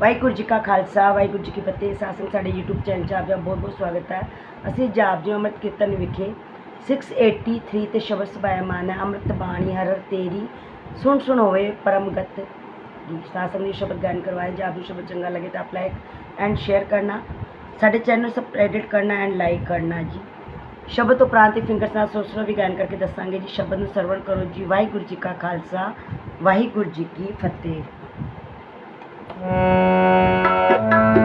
ਵਾਹਿਗੁਰੂ ਜੀ ਕਾ ਖਾਲਸਾ, ਵਾਹਿਗੁਰੂ ਜੀ ਕੀ ਫਤਿਹ। ਸਾਸਨ ਸਾਡੇ YouTube channel 'ਚ ਆਪ ਦਾ ਬਹੁਤ ਬਹੁਤ ਸਵਾਗਤ ਹੈ। ਅਸੀਂ ਜਾਪ ਜੀ ਅੰਮ੍ਰਿਤ ਕੀਰਤਨ ਵਿਖੇ 683 ਤੇ ਸ਼ਬਦ ਸਬਾਇਮਾਨ ਹੈ, ਅੰਮ੍ਰਿਤ ਬਾਣੀ ਹਰ ਹਰ ਤੇਰੀ, ਸੁਣ ਸੁਣ ਹੋਵੇ ਪਰਮਗਤ ਸਾਸਨ ਦੀ ਸ਼ਬਦ ਗਾਇਨ ਕਰਵਾਏ ਆਪ ਨੂੰ ਸ਼ਬਦ ਚੰਗਾ ਲੱਗੇ ਤਾਂ ਆਪ ਲਾਈਕ ਐਂਡ ਸ਼ੇਅਰ ਕਰਨਾ। ਸਾਡੇ ਚੈਨਲ ਨੂੰ ਸਬਸਕ੍ਰਾਈਬ ਕਰਨਾ ਐਂਡ ਲਾਈਕ ਕਰਨਾ ਜੀ। ਸ਼ਬਦ ਤੋਂ ਉਪਰੰਤ ਹੀ ਫਿੰਗਰਸ ਨਾਲ ਸੋਚਣਾ ਵੀ ਗਾਇਨ ਕਰਕੇ ਦੱਸਾਂਗੇ ਜੀ। ਸ਼ਬਦ ਨੂੰ ਸਰਵਣ ਕਰੋ ਜੀ। ਵਾਹਿਗੁਰੂ ਜੀ ਕਾ ਖਾਲਸਾ, ਵਾਹਿਗੁਰੂ ਜੀ ਕੀ ਫਤਿਹ। Thank you.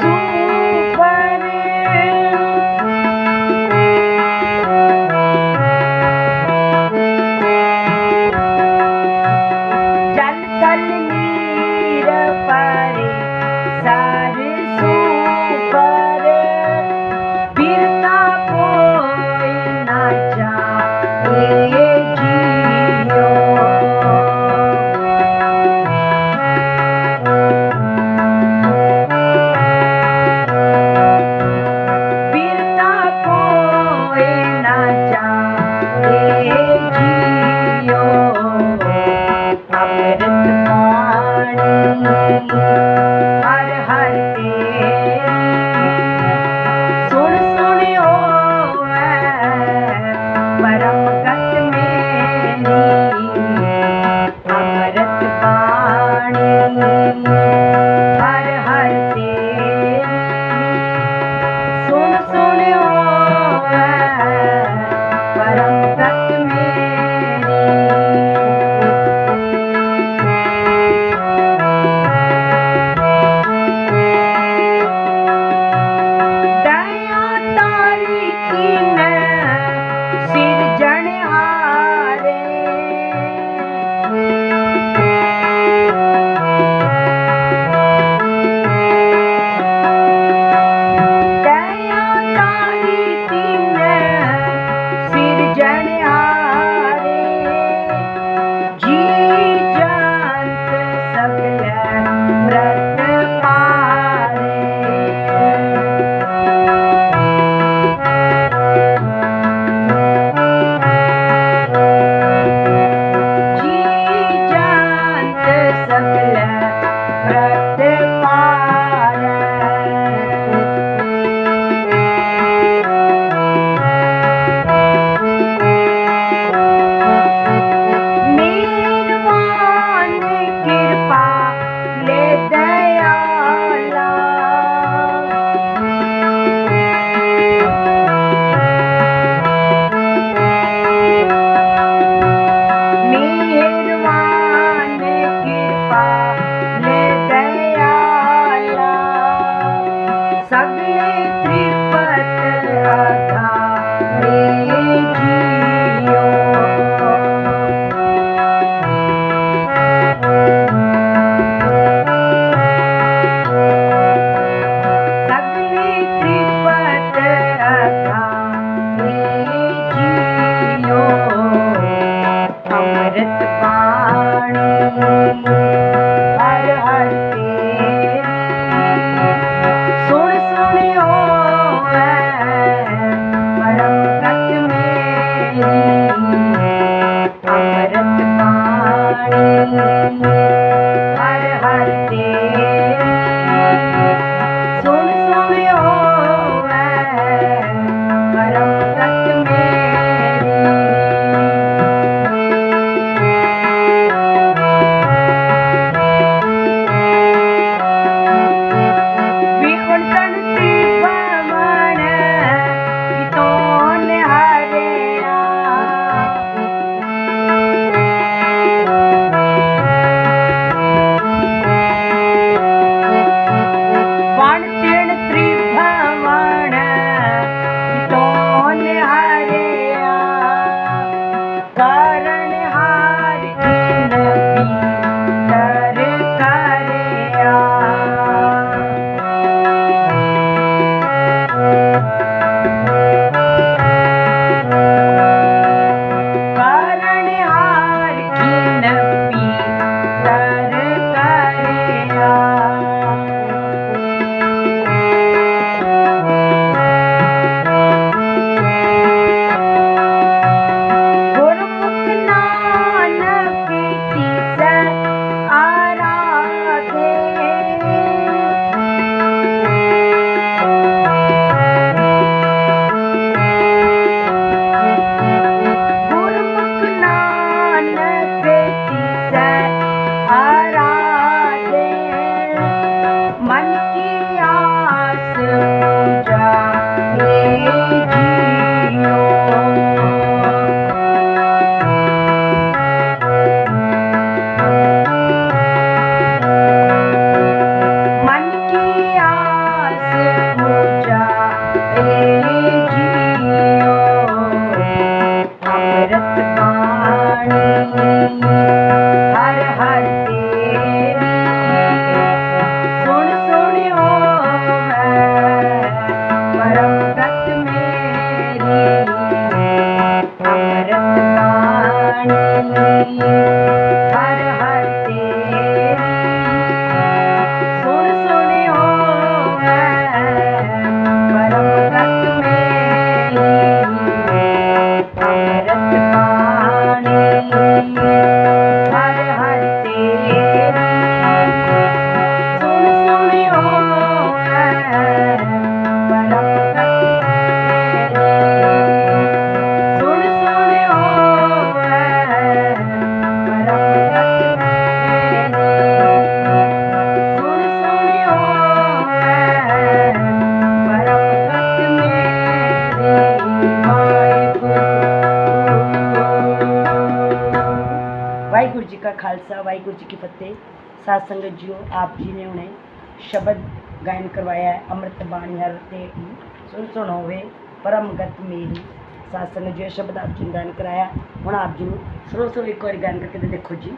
soon. Waheguru ji की फतेह। सात संगत जियो, आप जी ने उन्हें शब्द गायन करवाया है, अमृत बाणी हर तेटी सुन सुनो वे, परम गत मेरी। सात संगत जो शब्द आप जी ने गायन कराया। हूँ आप जी सुनो सुनो, एक बार गायन करके देखो जी।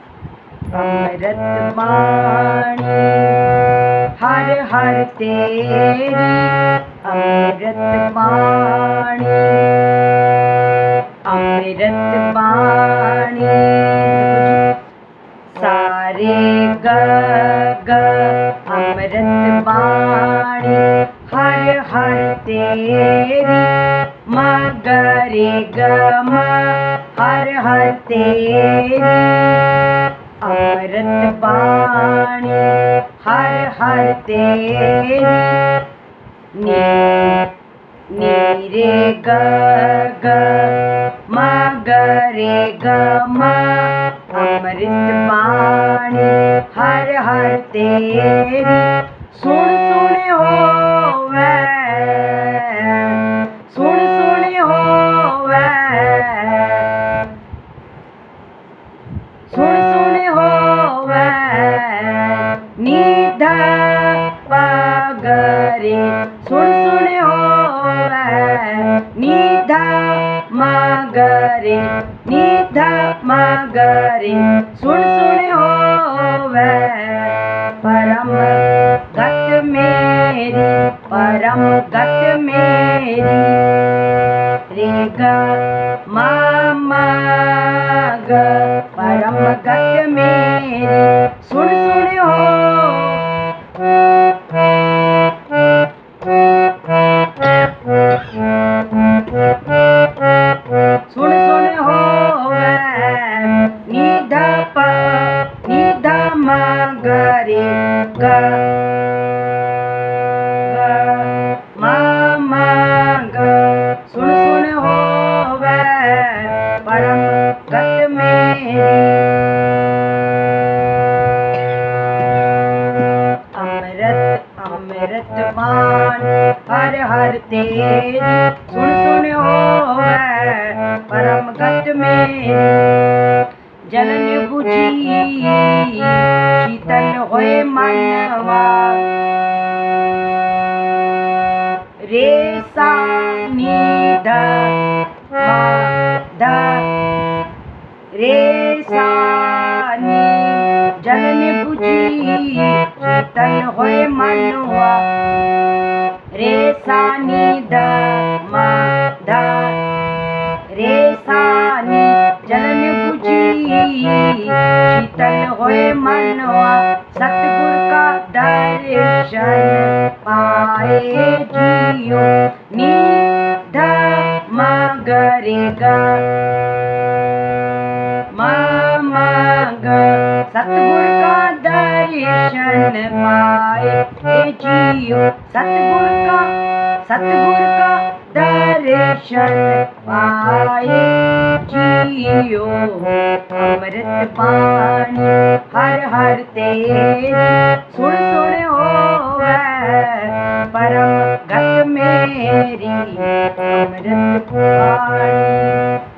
अमृत बाणी हर हर तेरी अमृत बाणी अमृत बाणी। ग ग अमृत बाणी हर हर तेरी मगरे गम हर हर तेरी अमृत बाणी हर हर तेरी नी, नीरे ग ग, मगरे गम अमृत पानी हर हर तेरी। सुन सुन हो सुन सुन हो सुन सुन हो निध सुन सुन हो नीधा निध मगरे, निध ਨਿਧਾ ਸੁਣ ਸੁਣ ਹੋਵੇ। ਪਰਮ ਗਤ ਮੇਰੀ, ਪਰਮ ਗਤ ਮੇਰੀ। ਰੇਗਾ ਗ ਮਾ ਗ, ਪਰਮ ਗਤ ਮੇਰੀ। ਸੁਣ ਸੁਣ ਹੋ भगवान, हर हर तेज। सुन सुन, हो परम गत में जलन बुझी, शीतल हो मनवा। रे सा नी होय मनुआ रे सा नी द म द रे सा नी जनन पूजी चितन होय मनुआ, सतगुरु का दर्शन पाए जियो नी द म ग रे ग सतगुरु का दर्शन पाए जियो सतगुर का सतगुर का दर्शन पाए जियो अमृत पानी हर हर तेरी सुन सुन हो परम गत मेरी अमृत पानी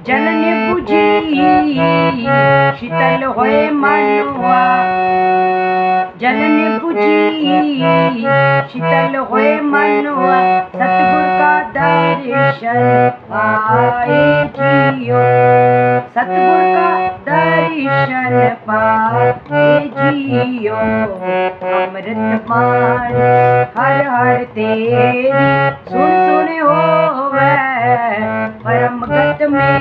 जनन 부지 시달로 호에 만누와 jalane 부지 시달로 호에 만누와 사트불가 다리션 아이기요 사트불가 다리션 शरण पाए जियो। अमृत मान हर हर तेरी सुन सुन हो परम गत में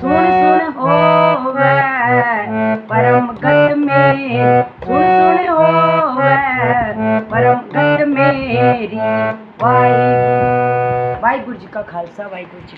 सुन सुन हो परम गत में सुन सुन हो परम गत मेरी वाई। वाई जी का खालसा वाहगुरु जी